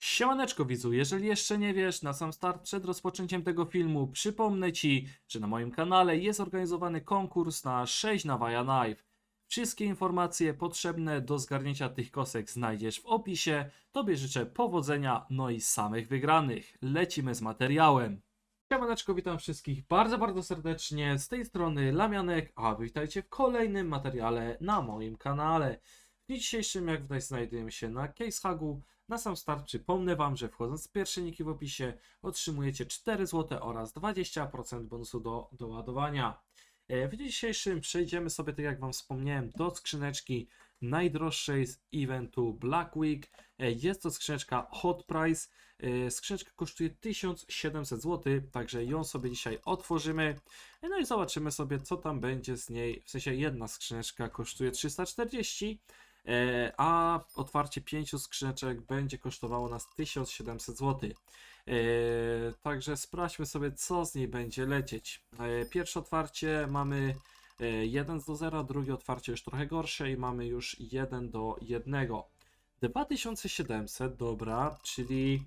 Siemaneczko widzu, jeżeli jeszcze nie wiesz, na sam start przed rozpoczęciem tego filmu przypomnę Ci, że na moim kanale jest organizowany konkurs na 6 na Vaja Knife. Wszystkie informacje potrzebne do zgarnięcia tych kosek znajdziesz w opisie. Tobie życzę powodzenia, no i samych wygranych. Lecimy z materiałem. Siemaneczko, witam wszystkich bardzo, bardzo serdecznie. Z tej strony Lamianek, a witajcie w kolejnym materiale na moim kanale. W dzisiejszym, jak widać, znajdujemy się na CaseHugu. Na sam start przypomnę Wam, że wchodząc w pierwsze niki w opisie otrzymujecie 4 zł oraz 20% bonusu do doładowania. E, W dzisiejszym przejdziemy sobie, tak jak Wam wspomniałem, do skrzyneczki najdroższej z eventu Black Week. E, Jest to skrzyneczka Hot Price. E, Skrzyneczka kosztuje 1700 zł, także ją sobie dzisiaj otworzymy. No i zobaczymy sobie, co tam będzie z niej. W sensie jedna skrzyneczka kosztuje 340 E, a otwarcie pięciu skrzyneczek będzie kosztowało nas 1700 zł. E, Także sprawdźmy sobie, co z niej będzie lecieć. E, Pierwsze otwarcie mamy e, 1 do 0, drugie otwarcie już trochę gorsze i mamy już 1 do 1. 2700, dobra, czyli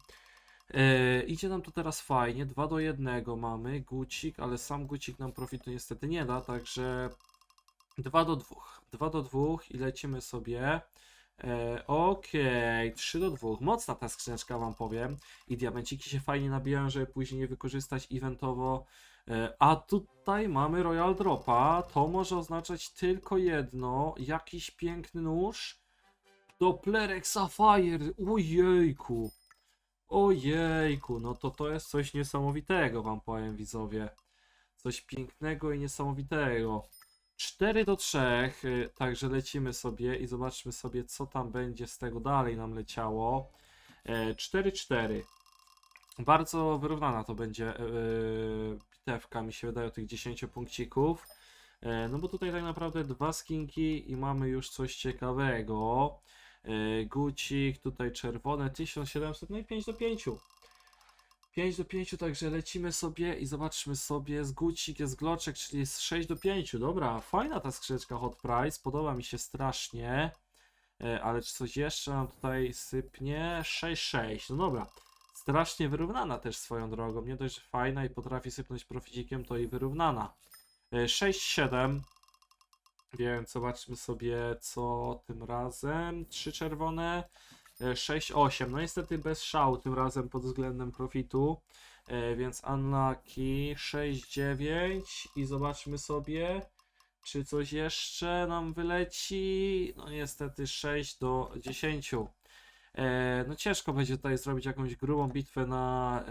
e, idzie nam to teraz fajnie. 2 do 1 mamy, gucik, ale sam gucik nam profitu niestety nie da, także 2 do 2. 2 do 2 i lecimy sobie. E, Okej, 3 do 2. Mocna ta skrzyneczka, wam powiem. I diamenciki się fajnie nabijają, żeby później je wykorzystać eventowo. E, a tutaj mamy Royal Dropa. To może oznaczać tylko jedno. Jakiś piękny nóż. Dopplerek Sapphire. Ojejku. Ojejku, no to to jest coś niesamowitego, wam powiem widzowie. Coś pięknego i niesamowitego. 4 do 3, y, także lecimy sobie i zobaczmy sobie, co tam będzie z tego dalej nam leciało. 4-4. Bardzo wyrównana to będzie yy, bitewka, mi się wydaje, tych 10 punkcików. E, No bo tutaj tak naprawdę dwa skinki i mamy już coś ciekawego. E, Gucik, tutaj czerwone 1700, no i 5 do 5. 5 do 5, także lecimy sobie i zobaczmy sobie. Z gucik jest gloczek, czyli jest 6 do 5. Dobra, fajna ta skrzyneczka Hot Price, podoba mi się strasznie. E, Ale czy coś jeszcze nam tutaj sypnie? 6-6. No dobra. Strasznie wyrównana też swoją drogą. Nie dość, fajna i potrafi sypnąć proficikiem, to i wyrównana. E, 6-7. Więc zobaczmy sobie, co tym razem. Trzy czerwone. E, 6-8. No niestety bez szału tym razem pod względem profitu. E, Więc unlucky 6-9 i zobaczmy sobie, czy coś jeszcze nam wyleci. No niestety 6 do 10. E, No ciężko będzie tutaj zrobić jakąś grubą bitwę na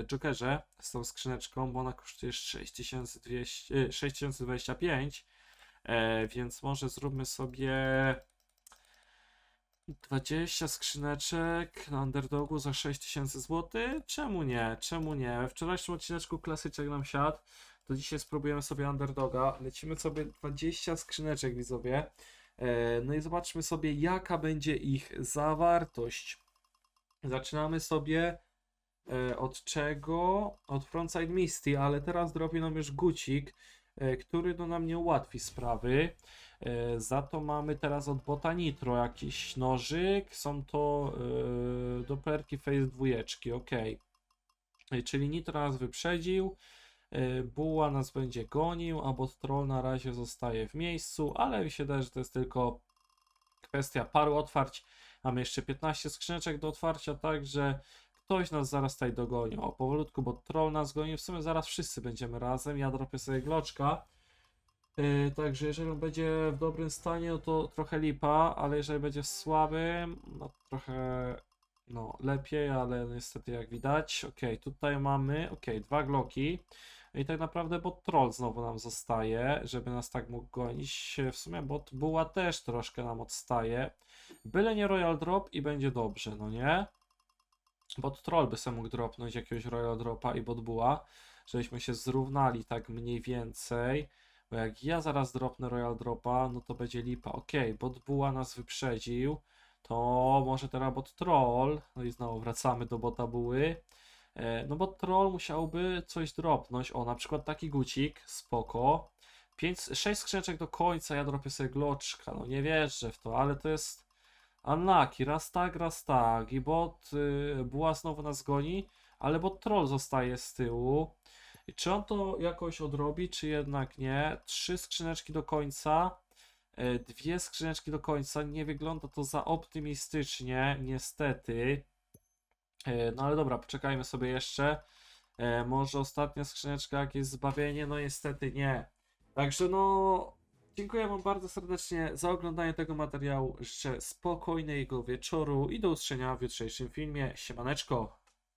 e, Jokerze z tą skrzyneczką, bo ona kosztuje 6200, e, 6025. E, Więc może zróbmy sobie 20 skrzyneczek na underdogu za 6000 zł? Czemu nie? Czemu nie? Wczorajszym odcineczku klasyczek nam siadł, to dzisiaj spróbujemy sobie underdoga. Lecimy sobie 20 skrzyneczek, widzowie. E, No i zobaczmy sobie, jaka będzie ich zawartość. Zaczynamy sobie e, od czego? Od Frontside Misty, ale teraz drobi nam już gucik, który no nam nie ułatwi sprawy. E, Za to mamy teraz od Bota Nitro jakiś nożyk. Są to e, doperki Face dwójeczki, ok. E, Czyli Nitro nas wyprzedził. e, Buła nas będzie gonił, a Bot Troll na razie zostaje w miejscu, ale mi się wydaje, że to jest tylko kwestia paru otwarć. Mamy jeszcze 15 skrzyneczek do otwarcia, także ktoś nas zaraz tutaj dogoni. O, powolutku, bo troll nas goni. W sumie zaraz wszyscy będziemy razem. Ja dropię sobie gloczka. Yy, także jeżeli on będzie w dobrym stanie, no to trochę lipa, ale jeżeli będzie w słabym, no trochę no lepiej, ale niestety jak widać. Ok, tutaj mamy, ok, dwa gloki. I tak naprawdę bot troll znowu nam zostaje, żeby nas tak mógł gonić. W sumie bot buła też troszkę nam odstaje. Byle nie royal drop i będzie dobrze, no nie? Bot troll by sobie mógł dropnąć jakiegoś royal dropa i bot buła, żebyśmy się zrównali tak mniej więcej. Bo jak ja zaraz dropnę Royal Dropa, no to będzie lipa. Ok, bot Buła nas wyprzedził. To może teraz bot Troll. No i znowu wracamy do bota Buły. E, No bo Troll musiałby coś dropnąć. O, na przykład taki gucik, spoko. 5, 6 skrzyneczek do końca, ja dropię sobie gloczka. No nie wierzę w to, ale to jest... Unlucky, raz tak, raz tak. I bot y, znowu nas goni, ale bot troll zostaje z tyłu. I czy on to jakoś odrobi, czy jednak nie? Trzy skrzyneczki do końca. e, Dwie skrzyneczki do końca. Nie wygląda to za optymistycznie, niestety. E, No ale dobra, poczekajmy sobie jeszcze. E, Może ostatnia skrzyneczka, jakieś zbawienie? No niestety nie. Także no, dziękuję Wam bardzo serdecznie za oglądanie tego materiału. Życzę spokojnego wieczoru i do usłyszenia w jutrzejszym filmie. Siemaneczko!